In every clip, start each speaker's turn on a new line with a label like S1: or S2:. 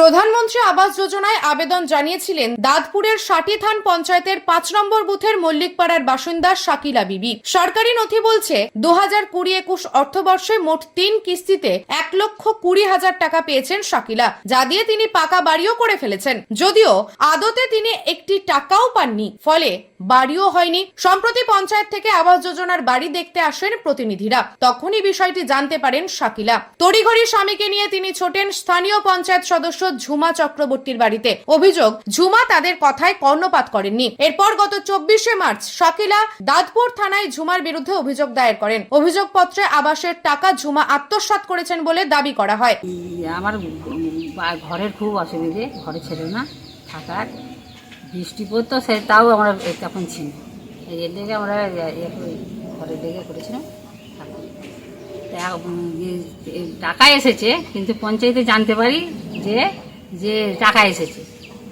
S1: প্রধানমন্ত্রী আবাস যোজনায় আবেদন জানিয়েছিলেন দাঁতপুরের ষাটি থান পঞ্চায়েতের পাঁচ নম্বর বুথের মল্লিকপাড়ার বাসিন্দা শাকিলা বিবি। সরকারি নথি বলছে, দু হাজার কুড়ি একুশ অর্থবর্ষে মোট তিন কিস্তিতে এক লক্ষ কুড়ি হাজার টাকা পেয়েছেন শাকিলা, যা দিয়ে তিনি পাকা বাড়িও করে ফেলেছেন। যদিও আদতে তিনি একটি টাকাও পাননি, ফলে বাড়িও হয়নি। সম্প্রতি পঞ্চায়েত থেকে আবাস যোজনার বাড়ি দেখতে আসেন প্রতিনিধিরা। তখনই বিষয়টি জানতে পারেন শাকিলা। তড়িঘড়ি স্বামীকে নিয়ে তিনি ছোটেন স্থানীয় পঞ্চায়েত সদস্য ঝুমা চক্রবর্তীর বাড়িতে। অভিযোগ, ঝুমা তাদের কথায় কর্ণপাত করেননি। এরপর গত চব্বিশে মার্চ শাকিলা দাঁতপুর থানায় ঝুমার বিরুদ্ধে অভিযোগ দায়ের করেন। অভিযোগপত্রে আবাসের টাকা ঝুমা আত্মসাৎ করেছেন বলে দাবি করা হয়।
S2: আমার ঘরের খুব অসুবিধে, ঘরে ছিল না, থাকার। বৃষ্টি পড়তো, সে তাও আমরা তখন ছিল এই লেগে আমরা ঘরের দিকে করেছিলাম। টাকা এসেছে, কিন্তু পঞ্চায়েতে জানতে পারি যে যে টাকা এসেছে।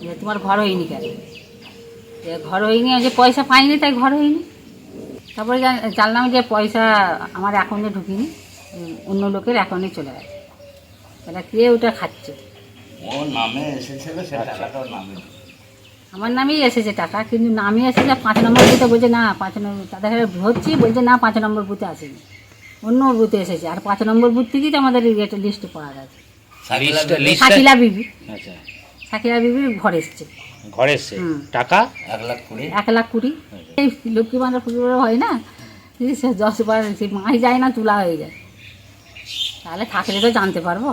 S2: যে তোমার ঘর হয়নি কেন? ঘর হয়নি, যে পয়সা পাইনি, তাই ঘর হয়নি। তারপরে জান- জানলাম যে পয়সা আমার অ্যাকাউন্টে ঢুকিনি অন্য লোকের অ্যাকাউন্টে চলে গেছে। তাহলে কে ওটা খাচ্ছে?
S3: ও নামে নামে
S2: আমার নামেই এসেছে টাকা কিন্তু নামে এসেছে পাঁচ নম্বর বুথে বলছে না পাঁচ নম্বর তাদের ধরছি বলছে না পাঁচ নম্বর বুথে আসেনি। অন্য বুথে এসেছে আর পাঁচ নম্বর বুথ থেকেই তো আমাদের একটা লিস্টে পাওয়া গেছে। শাকিলা বিবি?
S4: আচ্ছা।
S2: শাকিলা বিবির ঘর এসছে।
S4: ঘরে এসছে?
S2: হুম।
S4: টাকা?
S3: এক লাখ কুড়ি।
S2: এক লাখ কুড়ি। এই লক্ষ্মী ভাণ্ডার পুজো হয় না? সে দশ বার সে মাস যায় না তুলা হয়ে যায়। তাহলে থাকলে তো জানতে পারব।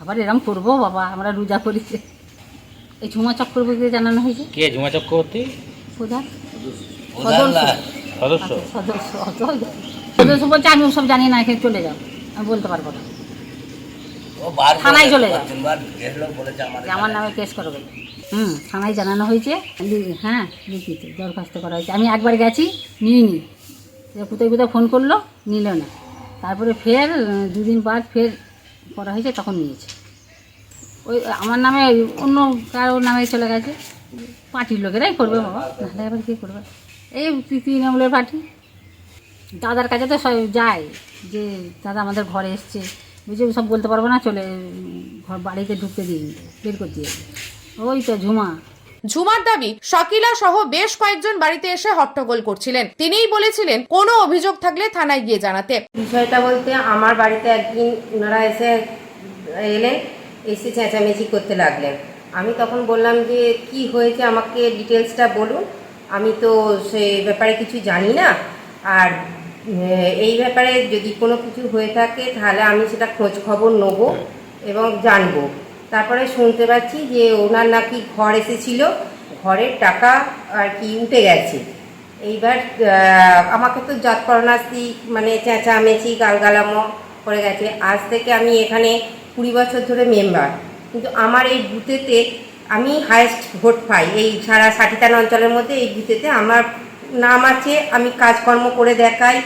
S2: আবার এরম করব বাবা আমরা রোজা করি এই ঝুমা চক্রবর্তীকে জানানো হয়েছে?
S4: কে ঝুমা চক্রবর্তী?
S2: প্রধান?
S4: সদস্য।
S2: সদস্য? সদস্য বলছে আমি ওসব জানি না এখানে চলে যাও। আমি বলতে পারব না। থানায় চলে যাও।
S3: আমার
S2: নামে কেস করবে। হুম থানায় জানানো হয়েছে। হ্যাঁ লিখিত দরখাস্ত করা হয়েছে। আমি একবার গেছি নিইনি। কোথায় কোথায় ফোন করল নিল না। তারপরে ফের দুদিন বাদ ফের করা হয়েছে তখন নিয়েছে। ওই আমার নামে ওই অন্য কারোর নামে চলে গেছে। পার্টির লোকেরাই করবে বাবা। নাহলে এবার কী করবে? এই তৃণমূলের পার্টি। দাদার কাছে তো সব যায় যে দাদা আমাদের ঘরে এসছে। বুঝে সব বলতে পারব না চলে ঘর বাড়িতে ঢুকতে দিই বের করতে ওই তো ঝুমা।
S1: ঝুমার দাবি শাকিলা সহ বেশ কয়েকজন বাড়িতে এসে হট্টগোল করছিলেন। তিনিই বলেছিলেন কোনো অভিযোগ থাকলে থানায় গিয়ে জানাতে।
S5: বিষয়টা বলতে আমার বাড়িতে একদিন ওনারা এসে এলেন এসে চেঁচামেচি করতে লাগলেন। আমি তখন বললাম যে, কি হয়েছে? আমাকে ডিটেলসটা বলুন। আমি তো সে ব্যাপারে কিছু জানি না। আর এই ব্যাপারে যদি কোনো কিছু হয়ে থাকে, তাহলে আমি সেটা খোঁজ খবর নেব এবং জানব। তারপরে শুনতে পাচ্ছি যে, ওনার নাকি ঘর এসেছিল। ঘরের টাকা আর কি উঠে গেছে। এইবার আমাকে তো যৎপরণাস্তি মানে চেঁচামেচি, গালগালামো করে গেছে। আজ থেকে আমি এখানে কুড়ি বছর ধরে মেম্বার কিন্তু আমার এই বুথেতে আমি হায়েস্ট ভোট পাই। এই সারা ষাটিতান অঞ্চলের মধ্যে এই বুথেতে আমার নাম আছে, আমি কাজকর্ম করে দেখাই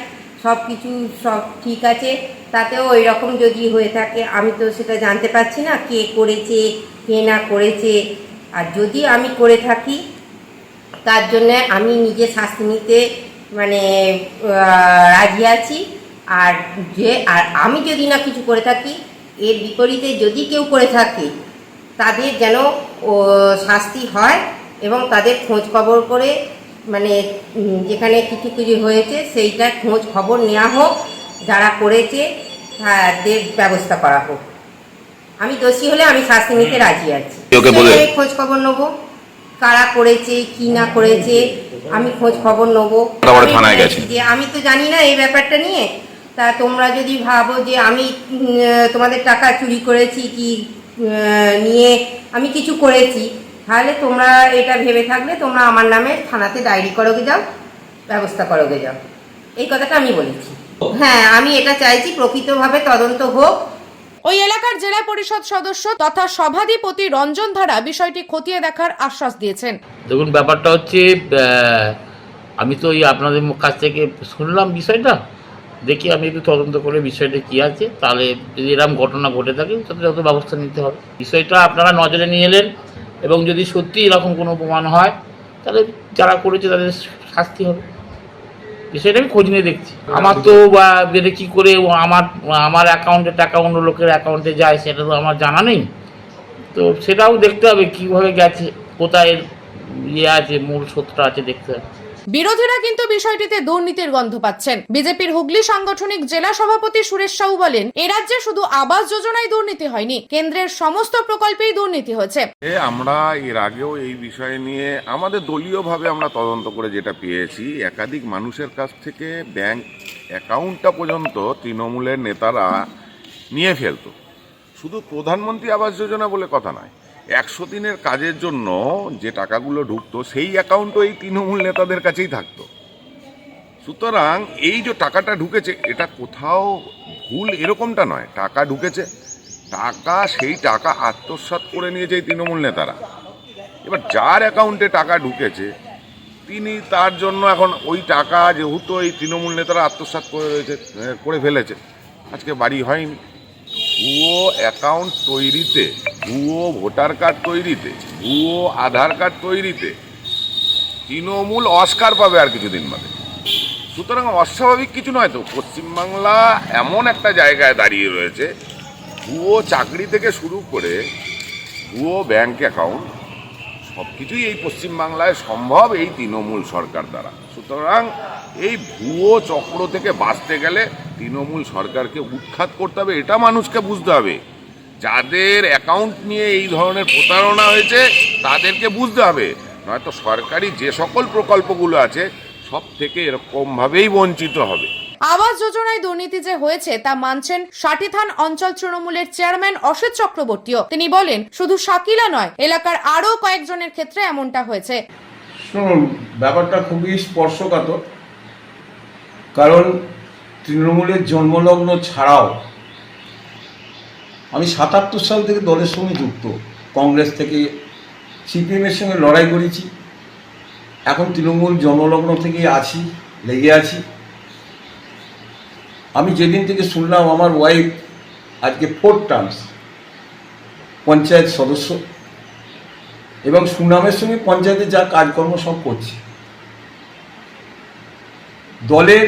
S5: সব কিছু সব ঠিক আছে। তাতেও ওই রকম যদি হয়ে থাকে, আমি তো সেটা জানতে পারছি না, কে করেছে, কে না করেছে। আর যদি আমি করে থাকি, তার জন্য আমি নিজে শাস্তি নিতে মানে রাজি আছি। আর যে আর আমি যদি না কিছু করে থাকি এর বিপরীতে যদি কেউ করে থাকে তাদের যেন ও, শাস্তি হয় এবং তাদের খোঁজ খবর করে মানে যেখানে কিছু কিছু হয়েছে সেইটা খোঁজ খবর নেওয়া হোক যারা করেছে তাদের ব্যবস্থা করা হোক। আমি দোষী হলে আমি শাস্তি নিতে রাজি আছি। খোঁজ খবর নেব? কারা করেছে কি না করেছে আমি খোঁজ খবর নেব। যে আমি তো জানি না এই ব্যাপারটা নিয়ে। তা তোমরা যদি ভাবো যে আমি তোমাদের টাকা চুরি করেছি কি নিয়ে আমি কিছু করেছি তাহলে তোমরা এটা ভেবে থাকলে তোমরা আমার নামে থানাতে ডায়েরি করোগে যাও ব্যবস্থা করোগে যাও। এই কথাটা আমি বলেছি। হ্যাঁ আমি এটা চাইছি প্রকৃতভাবে তদন্ত হোক।
S1: ওই এলাকার জেলা পরিষদ সদস্য তথা সভাধিপতি রঞ্জন ধারা বিষয়টি খতিয়ে দেখার আশ্বাস দিয়েছেন।
S4: দেখুন ব্যাপারটা হচ্ছে আমি তো ওই আপনাদের কাছ থেকে শুনলাম বিষয়টা। দেখি আমি একটু তদন্ত করে বিষয়টা কী আছে, তাহলে যদি এরকম ঘটনা ঘটে থাকে তাতে যত ব্যবস্থা নিতে হবে। বিষয়টা আপনারা নজরে নিয়ে এলেন, এবং যদি সত্যি এরকম কোনো প্রমাণ হয়, তাহলে যারা করেছে তাদের শাস্তি হবে। বিষয়টা আমি খোঁজ নিয়ে দেখছি। আমার তো বা যেটা কী করে আমার আমার অ্যাকাউন্টে টাকা অন্য লোকের অ্যাকাউন্টে যায়, সেটা তো আমার জানা নেই। তো সেটাও দেখতে হবে, কীভাবে গেছে, কোথায় ইয়ে আছে, মূল সূত্র আছে দেখতে হবে।
S1: বিরোধীরা কিন্তু বিষয়টিতে দুর্নীতির গন্ধ পাচ্ছেন। বিজেপির হুগলি সাংগঠনিক জেলা সভাপতি সুরেশ সাহু বলেন, এ রাজ্যে শুধু আবাস যোজনায় দুর্নীতি হয়নি, কেন্দ্রের সমস্ত প্রকল্পেই দুর্নীতি হয়েছে।
S6: আমরা এর আগেও এই বিষয় নিয়ে আমাদের দলীয়ভাবে আমরা তদন্ত করে যেটা পেয়েছি, একাধিক মানুষের কাছ থেকে ব্যাংক অ্যাকাউন্টটা পর্যন্ত তৃণমূলের নেতারা নিয়ে ফেলতো। শুধু প্রধানমন্ত্রী আবাস যোজনা বলে কথা নয় একশো দিনের কাজের জন্য যে টাকাগুলো ঢুকতো, সেই অ্যাকাউন্টও এই তৃণমূল নেতাদের কাছেই থাকতো। সুতরাং এই যে টাকাটা ঢুকেছে, এটা কোথাও ভুল এরকমটা নয়। টাকা ঢুকেছে, টাকা, সেই টাকা আত্মসাৎ করে নিয়েছে এই তৃণমূল নেতারা। এবার যার অ্যাকাউন্টে টাকা ঢুকেছে, তিনি তার জন্য এখন ওই টাকা যেহেতু এই তৃণমূল নেতারা আত্মসাৎ করে রয়েছে করে ফেলেছে। আজকে বাড়ি হয়নি। ভুয়ো অ্যাকাউন্ট তৈরিতে ভুয়ো ভোটার কার্ড তৈরিতে, ভুয়ো আধার কার্ড তৈরিতে তৃণমূল অস্কার পাবে আর কিছুদিন বাদে। সুতরাং অস্বাভাবিক কিছু নয় তো, পশ্চিমবাংলা এমন একটা জায়গায় দাঁড়িয়ে রয়েছে, ভুয়ো চাকরি থেকে শুরু করে ভুয়ো ব্যাংক অ্যাকাউন্ট সব কিছুই এই পশ্চিমবাংলায় সম্ভব এই তৃণমূল সরকার দ্বারা। সুতরাং এই ভুয়ো চক্র থেকে বাঁচতে গেলে তৃণমূল সরকারকে উৎখাত করতে হবে, এটা মানুষকে বুঝতে হবে। যাদের অ্যাকাউন্ট নিয়ে এই ধরনের প্রতারণা হয়েছে তাদেরকে বুঝতে হবে। নয়তো সরকারি যে সকল প্রকল্পগুলো আছে সব থেকে এরকমভাবেই বঞ্চিত হবে।
S1: আবাস যোজনায় দুর্নীতি যে হয়েছে তা মানছেন সাটিথান অঞ্চল তৃণমূলের চেয়ারম্যান অসিত চক্রবর্তীও। তিনি বলেন শুধু শাকিলা নয় এলাকার আরও কয়েকজনের ক্ষেত্রে এমনটা হয়েছে।
S7: শুনুন ব্যাপারটা খুবই স্পর্শকাতর। কারণ তৃণমূলের জন্মলগ্ন ছাড়াও আমি সাতাত্তর সাল থেকে দলের সঙ্গে যুক্ত। কংগ্রেস থেকে সিপিএমের সঙ্গে লড়াই করেছি। এখন তৃণমূল জনলগ্ন থেকে আছি, লেগে আছি। আমি যেদিন থেকে শুনলাম আমার ওয়াইফ আজকে ফোর টার্মস পঞ্চায়েত সদস্য এবং সুনামের সঙ্গে পঞ্চায়েতে যা কাজকর্ম সব করছে। দলের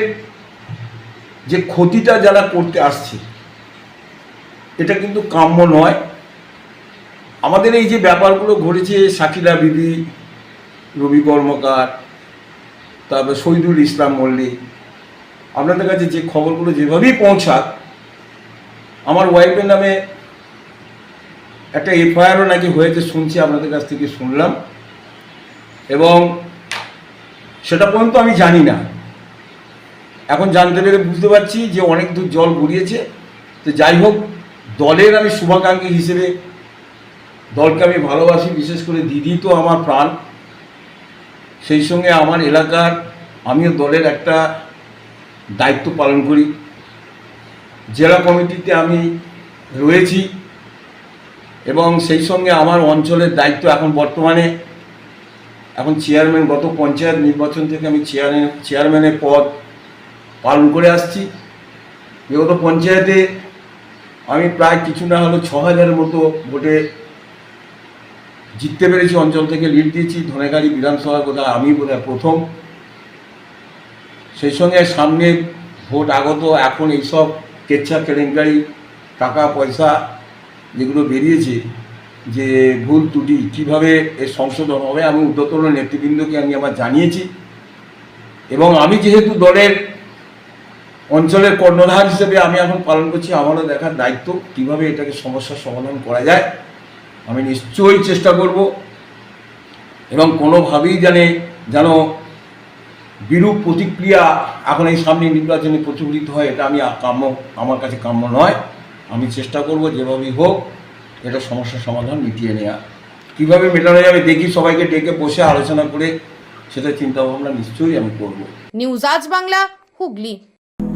S7: যে ক্ষতিটা যারা করতে আসছে এটা কিন্তু কাম্য নয়। আমাদের এই যে ব্যাপারগুলো ঘটেছে শাকিলা বিবি, রবি কর্মকার, তারপর শহীদুল ইসলাম মল্লিক, আপনাদের কাছে যে খবরগুলো যেভাবেই পৌঁছাক, আমার ওয়াইফের নামে একটা এফআইআরও নাকি হয়েছে শুনছি, আপনাদের কাছ থেকে শুনলাম। এবং সেটা পর্যন্ত আমি জানি না। এখন জানতে পেরে বুঝতে পারছি যে অনেক দূর জল গড়িয়েছে। তো যাই হোক দলের আমি শুভাকাঙ্ক্ষী হিসেবে দলকে আমি ভালোবাসি, বিশেষ করে দিদি তো আমার প্রাণ। সেই সঙ্গে আমার এলাকার আমিও দলের একটা দায়িত্ব পালন করি। জেলা কমিটিতে আমি রয়েছি এবং সেই সঙ্গে আমার অঞ্চলের দায়িত্ব এখন বর্তমানে, এখন চেয়ারম্যান, গত পঞ্চায়েত নির্বাচন থেকে আমি চেয়ারম্যান, চেয়ারম্যানের পদ পালন করে আসছি। বিগত পঞ্চায়েতে আমি প্রায় কিছু না হলেও ছ হাজারের মতো ভোটে জিততে পেরেছি অঞ্চল থেকে লিড দিয়েছি ধনেখালি বিধানসভা কোথায় আমি বোধহয় প্রথম। সেই সঙ্গে সামনে ভোট আগত, এখন এইসব কেচ্ছা কেলেঙ্কারি, টাকা, পয়সা যেগুলো বেরিয়েছে, যে ভুল ত্রুটি, কীভাবে এর সংশোধন হবে, আমি ঊর্ধ্বতন নেতৃবৃন্দকে আমি আমার জানিয়েছি। এবং আমি যেহেতু দলের অঞ্চলের কর্ণধার হিসেবে আমি এখন পালন করছি, আমারও দেখার দায়িত্ব কীভাবে এটাকে সমস্যার সমাধান করা যায়। আমি নিশ্চয়ই চেষ্টা করব এবং কোনোভাবেই জানে যেন বিরূপ প্রতিক্রিয়া এখন এই সামনে নির্বাচনে প্রতিফলিত হয়, এটা আমি কাম্য, আমার কাছে কাম্য নয়। আমি চেষ্টা করব যেভাবেই হোক এটা সমস্যার সমাধান মিটিয়ে নেওয়া কীভাবে মেটানো যাবে দেখি, সবাইকে ডেকে বসে আলোচনা করে সেটা চিন্তাভাবনা নিশ্চয়ই আমি করব।
S1: নিউজ আজ বাংলা, হুগলি।